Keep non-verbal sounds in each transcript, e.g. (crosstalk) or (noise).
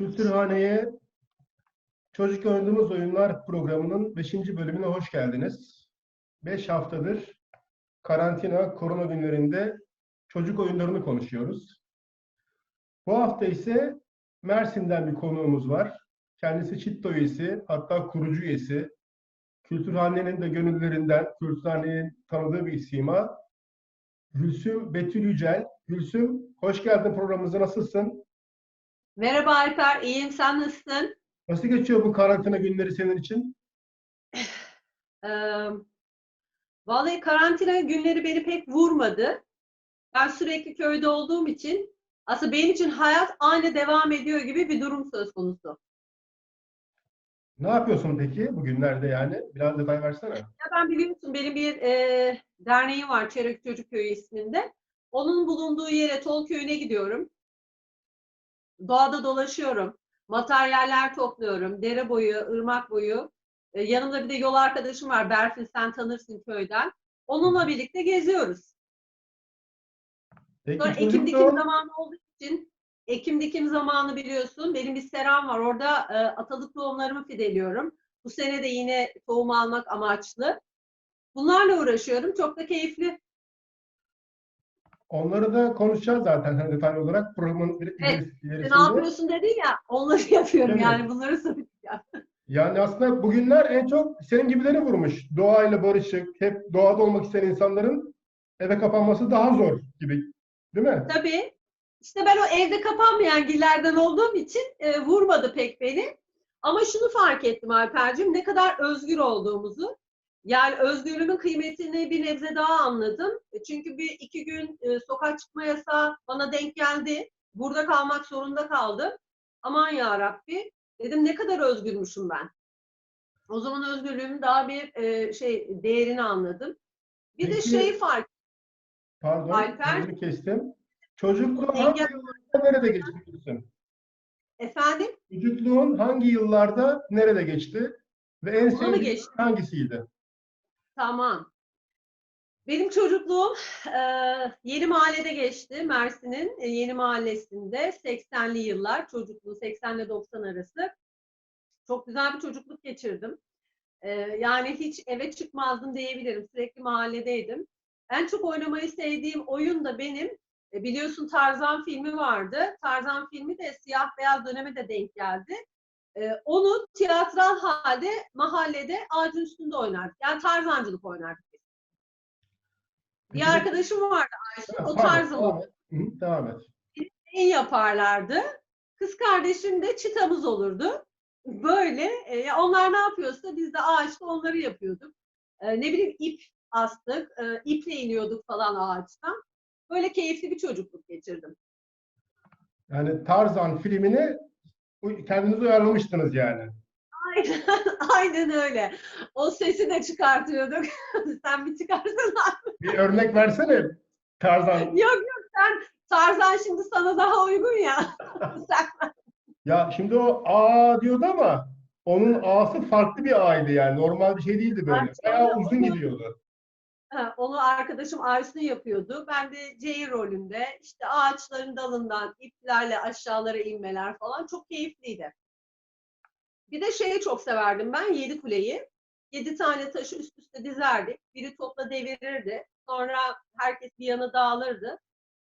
Kültürhane'ye Çocuk Oynadığımız Oyunlar programının 5. bölümüne hoş geldiniz. 5 haftadır karantina, korona günlerinde çocuk oyunlarını konuşuyoruz. Bu hafta ise Mersin'den bir konuğumuz var. Kendisi Çitto üyesi, hatta kurucu üyesi. Kültürhane'nin de gönüllerinden, Kültürhane'nin tanıdığı bir sima. Gülsüm Betül Yücel. Gülsüm, hoş geldin programımıza. Nasılsın? Merhaba Alper, iyiyim. Sen nasılsın? Nasıl geçiyor bu karantina günleri senin için? (sighs) Ee, vallahi karantina günleri beni pek vurmadı. Ben sürekli köyde olduğum için aslında benim için hayat aynı devam ediyor gibi bir durum söz konusu. Ne yapıyorsun peki bugünlerde yani? Biraz detay versene. Ya ben biliyorsun benim bir e, derneğim var Çerek Çocuk Köyü isminde. Onun bulunduğu yere Tol Köyü'ne gidiyorum. Doğada dolaşıyorum. Materyaller topluyorum. Dere boyu, ırmak boyu. E, yanımda bir de yol arkadaşım var. Berfin sen tanırsın köyden. Onunla birlikte geziyoruz. Peki Sonra ekim dikim zamanı olduğu için ekim dikim zamanı biliyorsun. Benim bir seram var. Orada e, atalık tohumlarımı fideliyorum. Bu sene de yine tohum almak amaçlı. Bunlarla uğraşıyorum. Çok da keyifli. Onları da konuşacağız zaten hani detaylı olarak programın bir Evet, ilerisinde. ne yapıyorsun dedin ya, onları yapıyorum Evet. yani bunları söyleyeceğim. Yani aslında bugünler en çok senin gibileri vurmuş. Doğayla barışık, hep doğada olmak isteyen insanların eve kapanması daha zor gibi. Değil mi? Tabii. İşte ben o evde kapanmayan gillerden olduğum için e, vurmadı pek beni. Ama şunu fark ettim Alper'cim, ne kadar özgür olduğumuzu. Yani özgürlüğümün kıymetini bir nebze daha anladım. E, Çünkü bir iki gün e, sokağa çıkma yasağı bana denk geldi. Burada kalmak zorunda kaldım. Aman ya Rabbi. Dedim ne kadar özgürmüşüm ben. O zaman özgürlüğümün daha bir e, şey değerini anladım. Bir de Peki- şeyi fark Pardon, Alper. kestim. Çocukluğun hangi yıllarda nerede geçti efendim Çocukluğun hangi yıllarda nerede geçti? Ve en sevdiğin hangisiydi? Tamam. Benim çocukluğum e, Yeni Mahalle'de geçti. Mersin'in e, Yeni Mahallesi'nde 80'li yıllar çocukluğu 80 ile 90 arası. Çok güzel bir çocukluk geçirdim. E, yani hiç eve çıkmazdım diyebilirim. Sürekli mahalledeydim. En çok oynamayı sevdiğim oyun da benim e, biliyorsun Tarzan filmi vardı. Tarzan filmi de siyah beyaz döneme de denk geldi. E, onu tiyatral halde mahallede ağacın üstünde oynardık. Yani tarzancılık oynardık. Bir arkadaşım vardı Ayşe. O tarzı devam o. et. Hı, devam et. İyi yaparlardı. Kız kardeşim de çıtamız olurdu. Böyle. e, onlar ne yapıyorsa biz de ağaçta onları yapıyorduk. E, ne bileyim ip astık. E, iple iniyorduk falan ağaçtan. Böyle keyifli bir çocukluk geçirdim. Yani Tarzan filmini uy- kendiniz uyarlamıştınız yani. Aynen, (laughs) aynen öyle. O sesi de çıkartıyorduk. (laughs) Sen bir çıkarsana. Bir örnek versene Tarzan. yok yok sen Tarzan şimdi sana daha uygun ya. (laughs) sen Ya şimdi o A diyordu ama onun A'sı farklı bir A'ydı yani. Normal bir şey değildi böyle. Bayağı uzun gidiyordu. Onu arkadaşım Aysun yapıyordu. Ben de Ceyir rolünde işte ağaçların dalından iplerle aşağılara inmeler falan çok keyifliydi. Bir de şeyi çok severdim ben Yedi Kuleyi. Yedi tane taşı üst üste dizerdik. Biri topla devirirdi. Sonra herkes bir yana dağılırdı.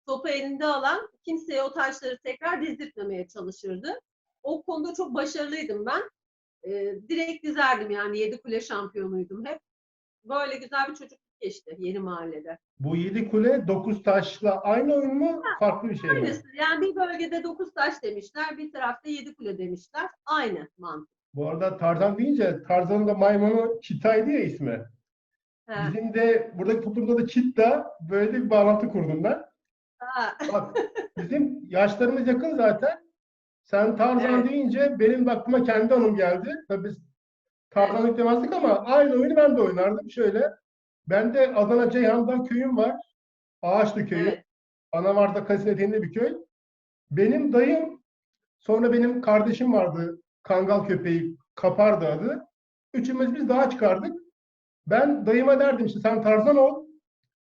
Topu elinde alan kimseye o taşları tekrar dizdirtmemeye çalışırdı. O konuda çok başarılıydım ben. Ee, direkt dizerdim yani Yedi Kule şampiyonuydum hep. Böyle güzel bir çocukluk geçti yeni mahallede. Bu yedi kule dokuz taşla aynı oyun mu? Farklı bir şey mi? Aynısı. Yani bir bölgede dokuz taş demişler, bir tarafta yedi kule demişler. Aynı mantık. Bu arada Tarzan deyince Tarzan'ın da maymunu Çita'ydı ya ismi. Ha, Bizim de buradaki toplumda da Çitta böyle bir bağlantı kurdum ben. ha. Bak bizim yaşlarımız yakın zaten. Sen Tarzan Evet. deyince benim de aklıma kendi anım geldi. Tabii biz Tarzan yüklemezdik ama aynı oyunu ben de oynardım. Şöyle, ben de Adana Ceyhan'da köyüm var. Ağaçlı köyü. Evet. Anavarda Kalesin eteğinde bir köy. Benim dayım, sonra benim kardeşim vardı. Kangal köpeği, Kapardı adı. Üçümüz biz dağa çıkardık. Ben dayıma derdim işte sen Tarzan ol.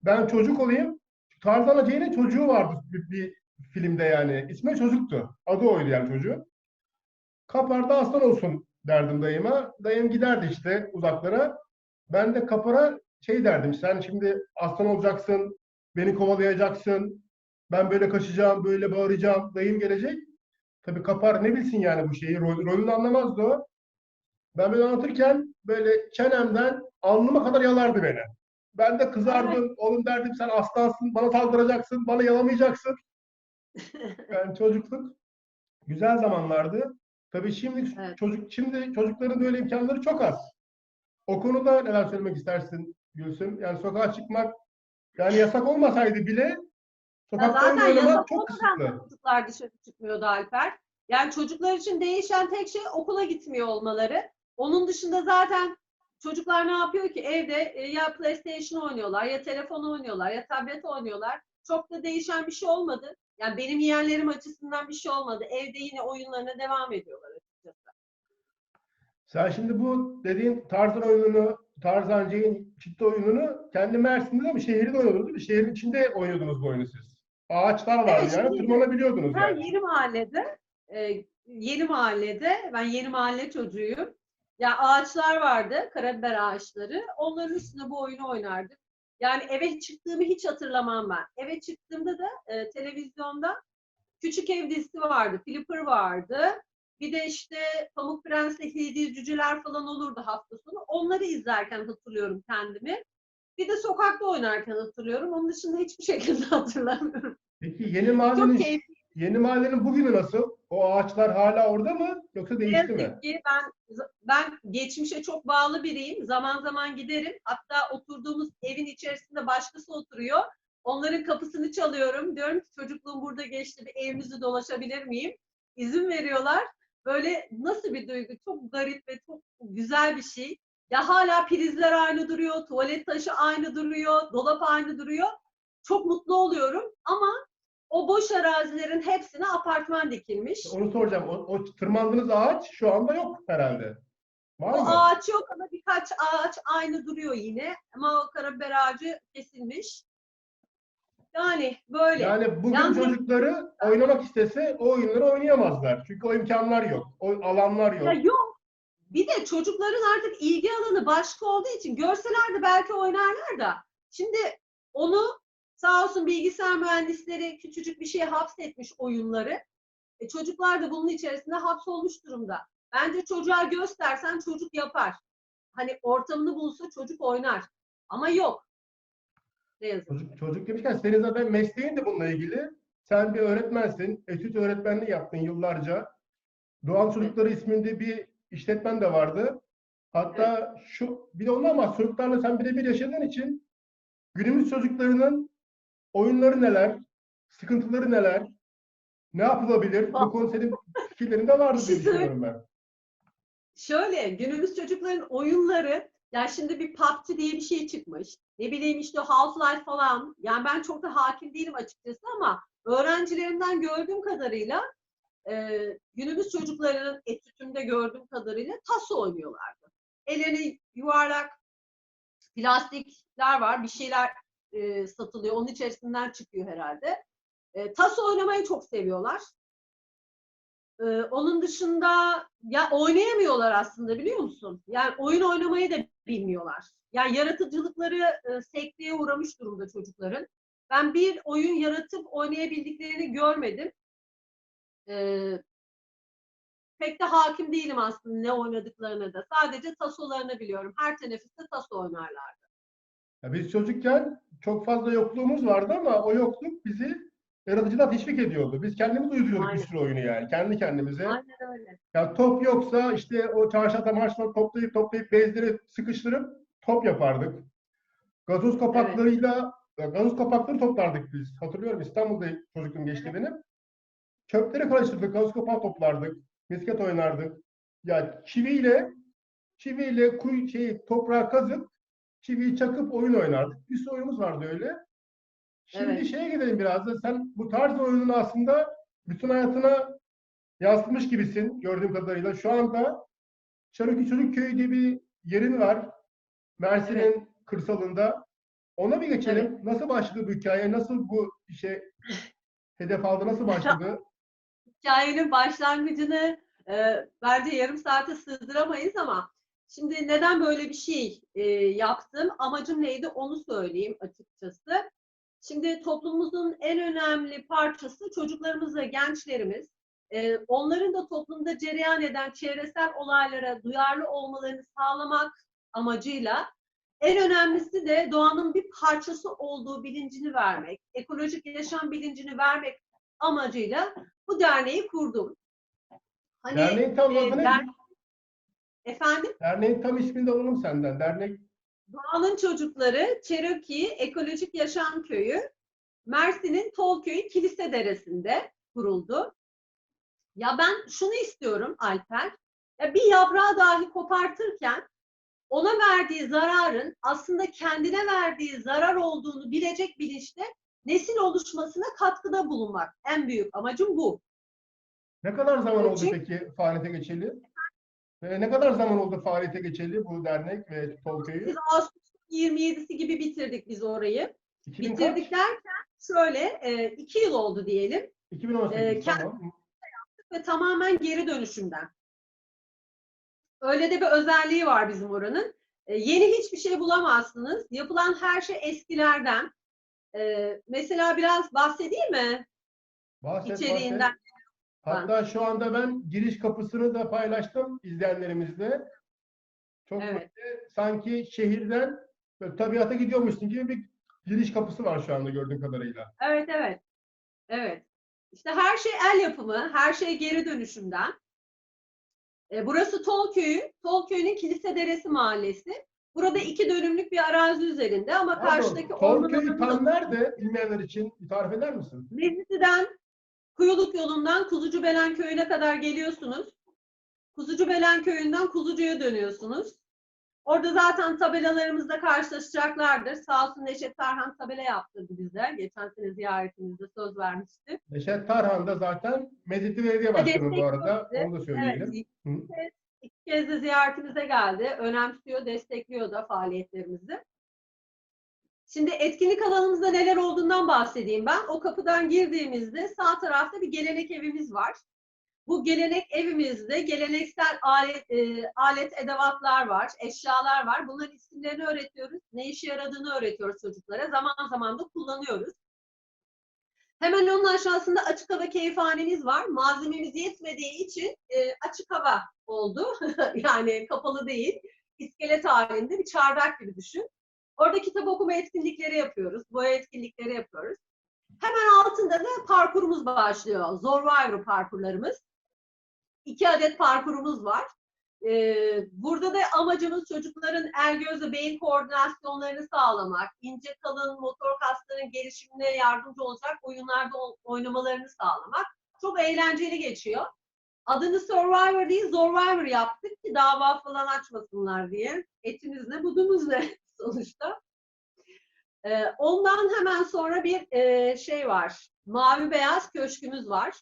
Ben çocuk olayım. Tarzan Ace'nin çocuğu vardı bir, bir filmde yani. İsmi çocuktu. Adı oydu yani çocuğu. Kapar'da aslan olsun derdim dayıma. Dayım giderdi işte uzaklara. Ben de Kapar'a şey derdim. Sen şimdi aslan olacaksın. Beni kovalayacaksın. Ben böyle kaçacağım, böyle bağıracağım. Dayım gelecek. Tabii Kapar ne bilsin yani bu şeyi. Rol, rolünü anlamazdı o. Ben böyle anlatırken böyle çenemden alnıma kadar yalardı beni. Ben de kızardım. (laughs) Oğlum derdim sen aslansın, bana saldıracaksın, bana yalamayacaksın. (laughs) Yani çocukluk güzel zamanlardı. Tabii şimdi Evet. çocuk şimdi çocukların böyle imkanları çok az. O konuda neler söylemek istersin Gülsüm? Yani sokağa çıkmak yani yasak olmasaydı bile Ya sokakta zaten yasak çok kısıtlı. çocuklar dışarı çıkmıyordu Alper. Yani çocuklar için değişen tek şey okula gitmiyor olmaları. Onun dışında zaten çocuklar ne yapıyor ki evde e, ya PlayStation oynuyorlar ya telefon oynuyorlar ya tablet oynuyorlar. Çok da değişen bir şey olmadı. Yani benim yeğenlerim açısından bir şey olmadı. Evde yine oyunlarına devam ediyorlar açıkçası. Sen şimdi bu dediğin Tarzan oyununu, Tarzan Jane çıktı oyununu kendi Mersin'de de mi şehirde oynuyordunuz değil mi? Şehrin içinde oynuyordunuz bu oyunu siz. Ağaçlar vardı Evet, yani tırmanabiliyordunuz Ben yani. yeni mahallede, e, yeni mahallede, ben yeni mahalle çocuğuyum. Ya ağaçlar vardı, karabiber ağaçları. Onların üstüne bu oyunu oynardık. Yani eve çıktığımı hiç hatırlamam ben. Eve çıktığımda da e, televizyonda Küçük Ev dizisi vardı, Flipper vardı. Bir de işte Pamuk Prens'le Hediye Cüceler falan olurdu hafta sonu. Onları izlerken hatırlıyorum kendimi. Bir de sokakta oynarken hatırlıyorum. Onun dışında hiçbir şekilde (laughs) hatırlamıyorum. Peki yeni mahallenin, yeni mahallenin bugünü nasıl? O ağaçlar hala orada mı? Yoksa değişti mi? yazık ki ben ben geçmişe çok bağlı biriyim. Zaman zaman giderim. Hatta oturduğumuz evin içerisinde başkası oturuyor. Onların kapısını çalıyorum. Diyorum ki çocukluğum burada geçti. Bir evinizi dolaşabilir miyim? İzin veriyorlar. Böyle nasıl bir duygu? Çok garip ve çok güzel bir şey. Ya hala prizler aynı duruyor, tuvalet taşı aynı duruyor, dolap aynı duruyor. Çok mutlu oluyorum ama o boş arazilerin hepsine apartman dikilmiş. Onu soracağım. O, o tırmandığınız ağaç şu anda yok herhalde. Var O mı? ağaç yok ama birkaç ağaç aynı duruyor yine. Ama o karabiber ağacı kesilmiş. Yani böyle. Yani bugün Yalnız- çocukları oynamak istese o oyunları oynayamazlar. Çünkü o imkanlar yok. O alanlar Ya yok. yok. Bir de çocukların artık ilgi alanı başka olduğu için görseler de belki oynarlar da. Şimdi onu sağ olsun bilgisayar mühendisleri küçücük bir şeye hapsetmiş oyunları. E, çocuklar da bunun içerisinde hapsolmuş durumda. Bence çocuğa göstersen çocuk yapar. Hani ortamını bulsa çocuk oynar. Ama yok. Ne yazık. Çocuk, çocuk demişken senin zaten mesleğin de bununla ilgili. Sen bir öğretmensin. Etüt öğretmenliği yaptın yıllarca. Doğan Çocukları isminde bir işletmen de vardı. Hatta şu bir de ondan ama çocuklarla sen birebir yaşadığın için günümüz çocuklarının oyunları neler, sıkıntıları neler, ne yapılabilir? Bu konu senin fikirlerinde vardı diye şey düşünüyorum ben. Şöyle günümüz çocukların oyunları ya şimdi bir PUBG diye bir şey çıkmış. Ne bileyim işte Half-Life falan. Yani ben çok da hakim değilim açıkçası ama öğrencilerimden gördüğüm kadarıyla e, günümüz çocuklarının etütünde gördüğüm kadarıyla taso oynuyorlardı. Elleri yuvarlak plastikler var. Bir şeyler e, satılıyor. Onun içerisinden çıkıyor herhalde. E, taso oynamayı çok seviyorlar. Ee, onun dışında ya oynayamıyorlar aslında biliyor musun? Yani oyun oynamayı da bilmiyorlar. Yani yaratıcılıkları e, sekteye uğramış durumda çocukların. Ben bir oyun yaratıp oynayabildiklerini görmedim. Ee, pek de hakim değilim aslında ne oynadıklarına da. Sadece tasolarını biliyorum. Her teneffüste taso oynarlar. Ya biz çocukken çok fazla yokluğumuz vardı ama o yokluk bizi yaratıcıdan teşvik ediyordu. Biz kendimiz uyduruyorduk bir Aynen. sürü oyunu yani. Kendi kendimize. Aynen öyle. Ya top yoksa işte o çarşata marşla toplayıp toplayıp bezleri sıkıştırıp top yapardık. Gazoz kapaklarıyla gazoz kapakları toplardık biz. Hatırlıyorum İstanbul'da çocukluğum geçti benim. Çöpleri karıştırdık, gazoz kapağı toplardık. Misket oynardık. Ya çiviyle çiviyle kuy şey toprağı kazıp çiviyi çakıp oyun oynardık. Bir sürü oyunumuz vardı öyle. Şimdi Evet. şeye gidelim biraz da. Sen bu tarz oyununu aslında bütün hayatına yansıtmış gibisin gördüğüm kadarıyla. Şu anda Çarıklı Çocuk Köyü diye bir yerin var. Mersin'in kırsalında. Ona bir geçelim. Nasıl başladı bu hikaye? Nasıl bu işe (laughs) hedef aldı? Nasıl başladı? hikayenin başlangıcını e, bence yarım saate sığdıramayız ama şimdi neden böyle bir şey e, yaptım? Amacım neydi onu söyleyeyim açıkçası. Şimdi toplumumuzun en önemli parçası çocuklarımız ve gençlerimiz. E, onların da toplumda cereyan eden çevresel olaylara duyarlı olmalarını sağlamak amacıyla en önemlisi de doğanın bir parçası olduğu bilincini vermek, ekolojik yaşam bilincini vermek amacıyla bu derneği kurdum. Hani, Derneğin tam e, adı ne? der- Efendim? Derneğin tam ismini de alalım senden. Dernek Doğanın Çocukları Cherokee Ekolojik Yaşam Köyü Mersin'in Tolköy'ü Kilise Deresi'nde kuruldu. Ya ben şunu istiyorum Alper. Ya bir yaprağı dahi kopartırken ona verdiği zararın aslında kendine verdiği zarar olduğunu bilecek bilinçte nesil oluşmasına katkıda bulunmak. En büyük amacım bu. ne kadar zaman oldu Çünkü- peki faaliyete geçeli? Ve ne kadar zaman oldu faaliyete geçeli bu dernek ve Tolköy'ü? Biz Ağustos 27'si gibi bitirdik biz orayı. 2000 kaç? Bitirdik derken şöyle e, iki yıl oldu diyelim. 2018 Ee, kend- tamam. ve tamamen geri dönüşümden. Öyle de bir özelliği var bizim oranın. Ee, yeni hiçbir şey bulamazsınız. Yapılan her şey eskilerden. Ee, mesela biraz bahsedeyim mi Bahset, içeriğinden? bahset. Hatta şu anda ben giriş kapısını da paylaştım izleyenlerimizle. Çok Evet. böyle sanki şehirden böyle tabiata gidiyormuşsun gibi bir giriş kapısı var şu anda gördüğüm kadarıyla. Evet, evet. Evet. İşte her şey el yapımı, her şey geri dönüşümden. Ee, burası Tolköy'ü, Tolköy'ün Kilise Deresi Mahallesi. Burada iki dönümlük bir arazi üzerinde ama karşıdaki Tolköy ormanın tam nerede bilmeyenler için bir tarif eder misin? Mezitli'den Kuyuluk yolundan Kuzucubelen köyüne kadar geliyorsunuz. Kuzucubelen köyünden Kuzucu'ya dönüyorsunuz. Orada zaten tabelalarımızla karşılaşacaklardır. Sağ olsun Neşet Tarhan tabela yaptırdı bize. Geçen sene ziyaretimizde söz vermişti. Neşet Tarhan da zaten Mezitli Belediye Başkanı bu arada. bizi. Onu da Evet, söyleyelim. iki Hı. kez, iki kez de ziyaretimize geldi. Önemsiyor, destekliyor da faaliyetlerimizi. Şimdi etkinlik alanımızda neler olduğundan bahsedeyim ben. O kapıdan girdiğimizde sağ tarafta bir gelenek evimiz var. Bu gelenek evimizde geleneksel alet, e, alet edevatlar var, eşyalar var. Bunların isimlerini öğretiyoruz. Ne işe yaradığını öğretiyoruz çocuklara. Zaman zaman da kullanıyoruz. Hemen onun aşağısında açık hava keyifhanemiz var. Malzememiz yetmediği için e, açık hava oldu. (laughs) yani kapalı değil. İskelet halinde bir çardak gibi düşün. Orada kitap okuma etkinlikleri yapıyoruz. Boya etkinlikleri yapıyoruz. Hemen altında da parkurumuz başlıyor. Zorvayro parkurlarımız. İki adet parkurumuz var. Ee, burada da amacımız çocukların el göz beyin koordinasyonlarını sağlamak, ince kalın motor kasların gelişimine yardımcı olacak oyunlarda oynamalarını sağlamak. Çok eğlenceli geçiyor. Adını Survivor değil, Zorvivor yaptık ki dava falan açmasınlar diye. Etimiz ne, budumuz ne sonuçta. Ee, ondan hemen sonra bir e, şey var. Mavi beyaz köşkümüz var.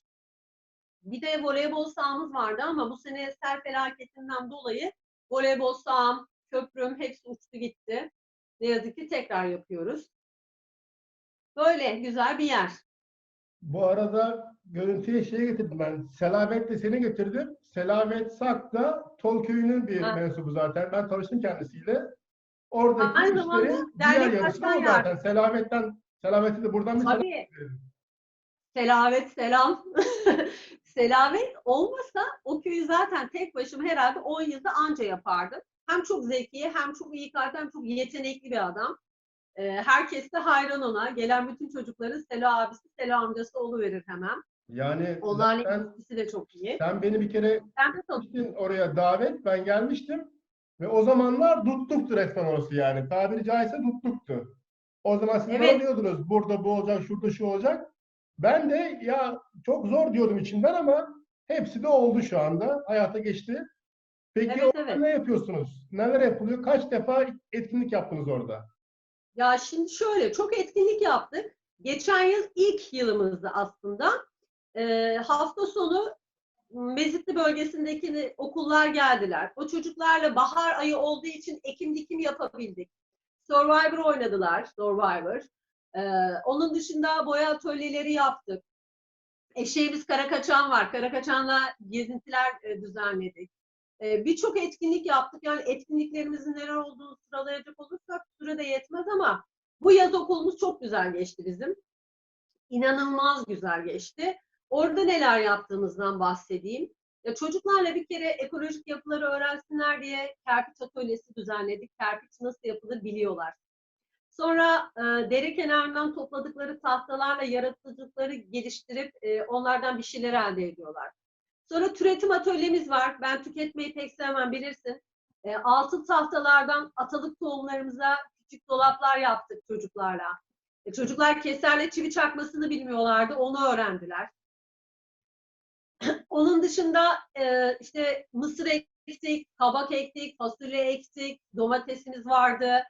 Bir de voleybol sahamız vardı ama bu sene sel felaketinden dolayı voleybol saham, köprüm hepsi uçtu gitti. Ne yazık ki tekrar yapıyoruz. Böyle güzel bir yer. Bu arada görüntüye şey getirdim ben. Selamet de seni getirdim. Selamet Sak da Tolköy'ünün bir Ha. mensubu zaten. Ben tanıştım kendisiyle. Oradaki Aynı zamanda işlerin diğer dernek yarısı da başkan o zaten. Selamet'ten Selamet'i de buradan bir selam Tabii. verelim. Selamet selam. (laughs) Selamet olmasa o köyü zaten tek başıma herhalde 10 yılda anca yapardım. Hem çok zeki, hem çok iyi kalpli, hem çok yetenekli bir adam. Ee, herkes de hayran ona. Gelen bütün çocukların Selo abisi, Selo amcası oluverir hemen. Yani Onlarla ilişkisi de çok iyi. sen beni bir kere Ben de gittin oraya davet. Ben gelmiştim. Ve o zamanlar tuttuktu resmen orası yani. Tabiri caizse tuttuktu. O zaman siz Evet. alıyordunuz. Burada bu olacak, şurada şu olacak. Ben de ya çok zor diyordum içimden ama hepsi de oldu şu anda. Hayata geçti. Peki Evet, evet. ne yapıyorsunuz? Neler yapılıyor? Kaç defa etkinlik yaptınız orada? Ya şimdi şöyle çok etkinlik yaptık. Geçen yıl ilk yılımızdı aslında. Ee, hafta sonu Mezitli bölgesindeki okullar geldiler. O çocuklarla bahar ayı olduğu için ekim dikim yapabildik. Survivor oynadılar, Survivor. Ee, onun dışında boya atölyeleri yaptık. Eşeğimiz Karakaçan var. Karakaçan'la gezintiler e, düzenledik. E, Birçok etkinlik yaptık. Yani etkinliklerimizin neler olduğunu sıralayacak olursak süre de yetmez ama bu yaz okulumuz çok güzel geçti bizim. İnanılmaz güzel geçti. Orada neler yaptığımızdan bahsedeyim. Ya çocuklarla bir kere ekolojik yapıları öğrensinler diye kerpiç atölyesi düzenledik. Kerpiç nasıl yapılır biliyorlar. Sonra e, dere kenarından topladıkları tahtalarla yaratıcılıkları geliştirip e, onlardan bir şeyler elde ediyorlar. Sonra türetim atölyemiz var. Ben tüketmeyi pek sevmem bilirsin. E, altın tahtalardan atalık tohumlarımıza küçük dolaplar yaptık çocuklarla. E, çocuklar keserle çivi çakmasını bilmiyorlardı. Onu öğrendiler. (clears throat) Onun dışında e, işte mısır ektik, kabak ektik, fasulye ektik, domatesimiz vardı.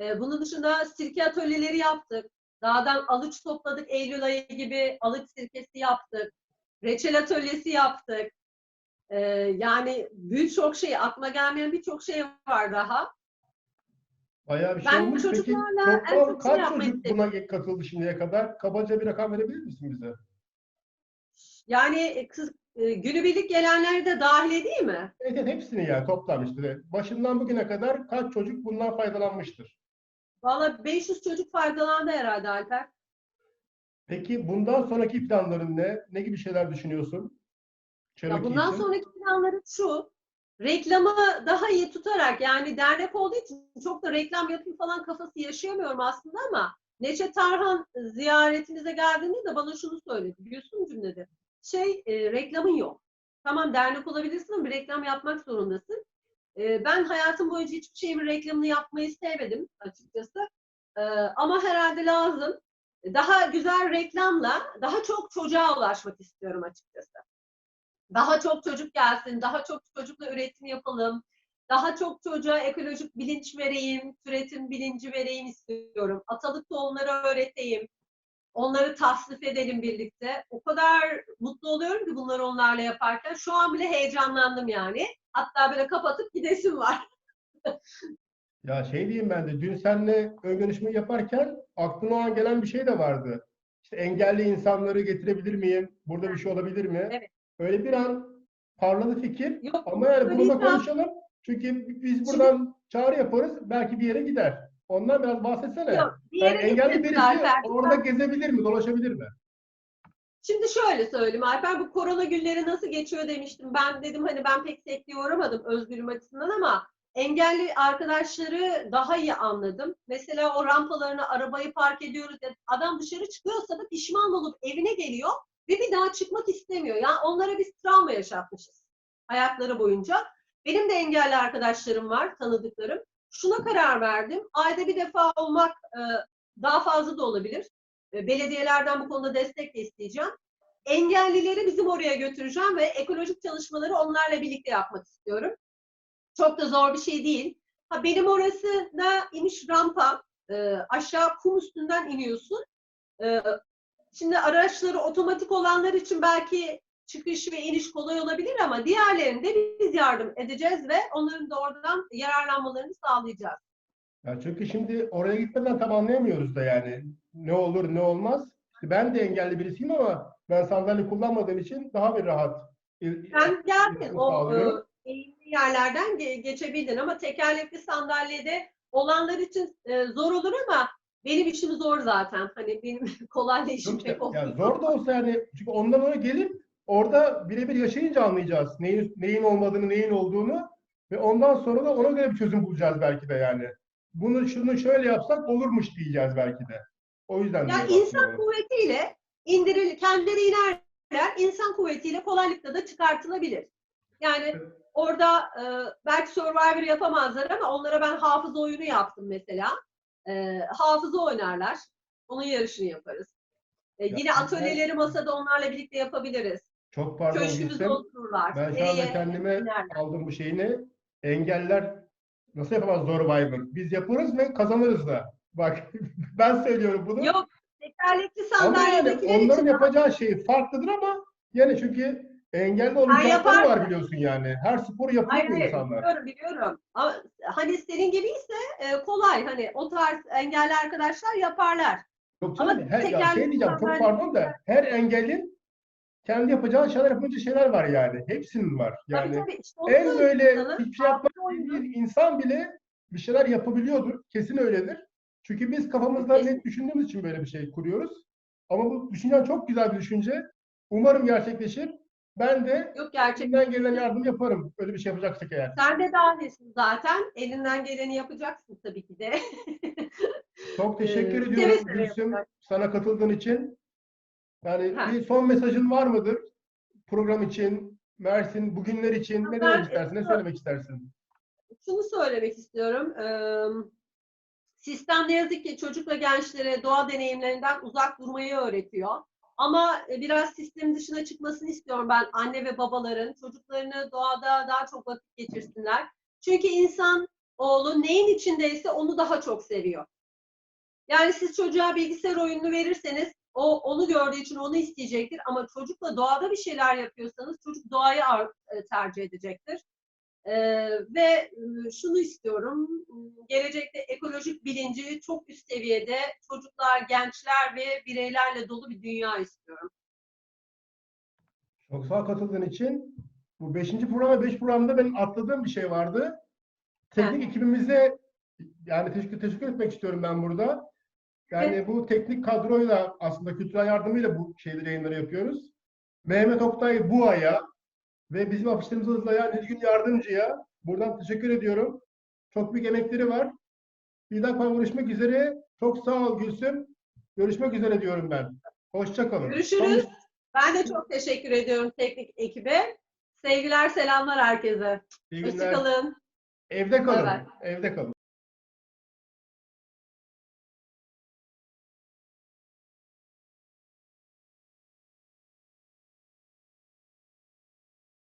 E, bunun dışında sirke atölyeleri yaptık. Dağdan alıç topladık. Eylül ayı gibi alıç sirkesi yaptık. Reçel atölyesi yaptık. E, yani birçok şey, aklıma gelmeyen birçok şey var daha. Bayağı bir şey Ben olmuş. Peki çocuklarla en toplam kaç çocuk buna katıldı şimdiye kadar? Kabaca bir rakam verebilir misin bize? Yani e, kız, e, günübirlik gelenleri de dahil edeyim mi? Evet, hepsini yani toplam işte. Başından bugüne kadar kaç çocuk bundan faydalanmıştır? Valla 500 çocuk faydalandı herhalde Alper. Peki bundan sonraki planların ne? Ne gibi şeyler düşünüyorsun? Ya bundan için. sonraki planlarım şu. Reklamı daha iyi tutarak yani dernek olduğu için çok da reklam yapayım falan kafası yaşayamıyorum aslında ama Neşet Tarhan ziyaretinize geldiğinde de bana şunu söyledi. Gülsün cümlede. Şey e, reklamın yok. Tamam dernek olabilirsin ama bir reklam yapmak zorundasın. E, ben hayatım boyunca hiçbir şeyimin reklamını yapmayı sevmedim açıkçası. E, ama herhalde lazım. Daha güzel reklamla daha çok çocuğa ulaşmak istiyorum açıkçası. Daha çok çocuk gelsin, daha çok çocukla üretim yapalım, daha çok çocuğa ekolojik bilinç vereyim, türetim bilinci vereyim istiyorum. Atalık tohumları öğreteyim, onları tasnif edelim birlikte. O kadar mutlu oluyorum ki bunları onlarla yaparken. Şu an bile heyecanlandım yani. Hatta böyle kapatıp gidesim var. (laughs) Ya şey diyeyim ben de dün seninle ön görüşmeyi yaparken aklıma o an gelen bir şey de vardı. İşte engelli insanları getirebilir miyim? Burada bir şey olabilir mi? Evet. Öyle bir an parladı fikir. Yok, Ama yani bunu da konuşalım. Çünkü biz buradan çağrı yaparız. Belki bir yere gider. Ondan biraz bahsetsene. Yok, Yani engelli birisi Alper. orada gezebilir mi? Dolaşabilir mi? Şimdi şöyle söyleyeyim Alper, bu korona günleri nasıl geçiyor demiştim. Ben dedim hani ben pek sekteye uğramadım özgürlüğüm açısından ama engelli arkadaşları daha iyi anladım. Mesela o rampalarına arabayı park ediyoruz. Adam dışarı çıkıyorsa da pişman olup evine geliyor ve bir daha çıkmak istemiyor. Yani onlara biz travma yaşatmışız hayatları boyunca. Benim de engelli arkadaşlarım var, tanıdıklarım. Şuna karar verdim. Ayda bir defa olmak e, daha fazla da olabilir. E, Belediyelerden bu konuda destek de isteyeceğim. Engellileri bizim oraya götüreceğim ve ekolojik çalışmaları onlarla birlikte yapmak istiyorum. Çok da zor bir şey değil. Ha, benim orası da iniş rampa. E, aşağı kum üstünden iniyorsun. Şimdi araçları otomatik olanlar için belki çıkış ve iniş kolay olabilir ama diğerlerinde biz yardım edeceğiz ve onların da oradan yararlanmalarını sağlayacağız. Ya çünkü şimdi oraya gitmeden tam anlayamıyoruz da yani. Ne olur ne olmaz. Ben de engelli birisiyim ama ben sandalye kullanmadığım için daha bir rahat. Sen geldin iletişim o e, eğimli yerlerden ge- geçebildin ama tekerlekli sandalyede olanlar için e, zor olur ama benim işim zor zaten. Hani benim (laughs) kolayla işim pek olmuyor. yani zor da olsa yani çünkü ondan sonra gelip orada birebir yaşayınca anlayacağız neyin, neyin olmadığını, neyin olduğunu ve ondan sonra da ona göre bir çözüm bulacağız belki de yani. Bunu şunu şöyle yapsak olurmuş diyeceğiz belki de. O yüzden Ya insan kuvvetiyle indiril, kendileri inerler, insan kuvvetiyle kolaylıkla da çıkartılabilir. Yani Evet. orada e, belki Survivor yapamazlar ama onlara ben hafıza oyunu yaptım mesela. E, hafıza oynarlar. Onun yarışını yaparız. E, yine atölyeleri masada onlarla birlikte yapabiliriz. Çok pardon Köşkümüzde otururlar. Ben şu Nereye anda kendime inerler. aldım bu şeyini. Engeller nasıl yapamaz Survivor? Biz yaparız ve kazanırız da. Bak (laughs) ben söylüyorum bunu. Yok, tekerlekli Ama yani sandalyedekiler onların için yapacağı şey farklıdır ama yani çünkü engelli yaparlar. var biliyorsun yani. Her spor yapıyor Hayır, bu hayır, insanlar. biliyorum, biliyorum. Ama hani senin gibiyse e, kolay. Hani o tarz engelli arkadaşlar yaparlar. Yok Ama canım, her, ya tekerlekli şey diyeceğim çok sandalye- pardon da her engellin kendi yapacağın şeyler yapınca şeyler var yani. Hepsinin var. Yani tabii tabii. İşte en böyle hiçbir şey yapmak bir insan bile bir şeyler yapabiliyordur. Kesin öyledir. Çünkü biz kafamızda Kesin. net düşündüğümüz için böyle bir şey kuruyoruz. Ama bu düşüncen çok güzel bir düşünce. Umarım gerçekleşir. Ben de Yok gerçekten. elimden gelen yardım yaparım. Öyle bir şey yapacaksak eğer. Sen de dahilsin zaten. Elinden geleni yapacaksın tabii ki de. Çok teşekkür Ee, ediyorum Gülsüm sana katıldığın için. Yani Ha. bir son mesajın var mıdır? Program için, Mersin, bugünler için ne demek istersin, ne söylemek istersin? Şunu söylemek istiyorum. Sistem ne yazık ki çocuk ve gençlere doğa deneyimlerinden uzak durmayı öğretiyor. Ama e, biraz sistemin dışına çıkmasını istiyorum ben anne ve babaların. Çocuklarını doğada daha çok vakit geçirsinler. Çünkü insan oğlu neyin içindeyse onu daha çok seviyor. Yani siz çocuğa bilgisayar oyununu verirseniz o onu gördüğü için onu isteyecektir. Ama çocukla doğada bir şeyler yapıyorsanız çocuk doğayı e, tercih edecektir. Ee, ve e, şunu istiyorum, gelecekte ekolojik bilinci çok üst seviyede çocuklar, gençler ve bireylerle dolu bir dünya istiyorum. Çok sağ katıldığın için. Bu beşinci program ve beş programda benim atladığım bir şey vardı. Teknik ekibimize yani teşekkür, teşekkür etmek istiyorum ben burada. Yani bu teknik kadroyla aslında kültürel yardımıyla bu şeyleri yayınları yapıyoruz. Mehmet Oktay Buğa'ya ve bizim afişlerimizi hazırlayan Nilgün Yardımcı'ya buradan teşekkür ediyorum. Çok büyük emekleri var. Bir daha görüşmek üzere. Çok sağ ol Gülsüm. Görüşmek üzere diyorum ben. Hoşça kalın. Görüşürüz. Ben de çok teşekkür ediyorum teknik ekibe. Sevgiler, selamlar herkese. Hoşçakalın. Evde kalın. Bay. Evde kalın.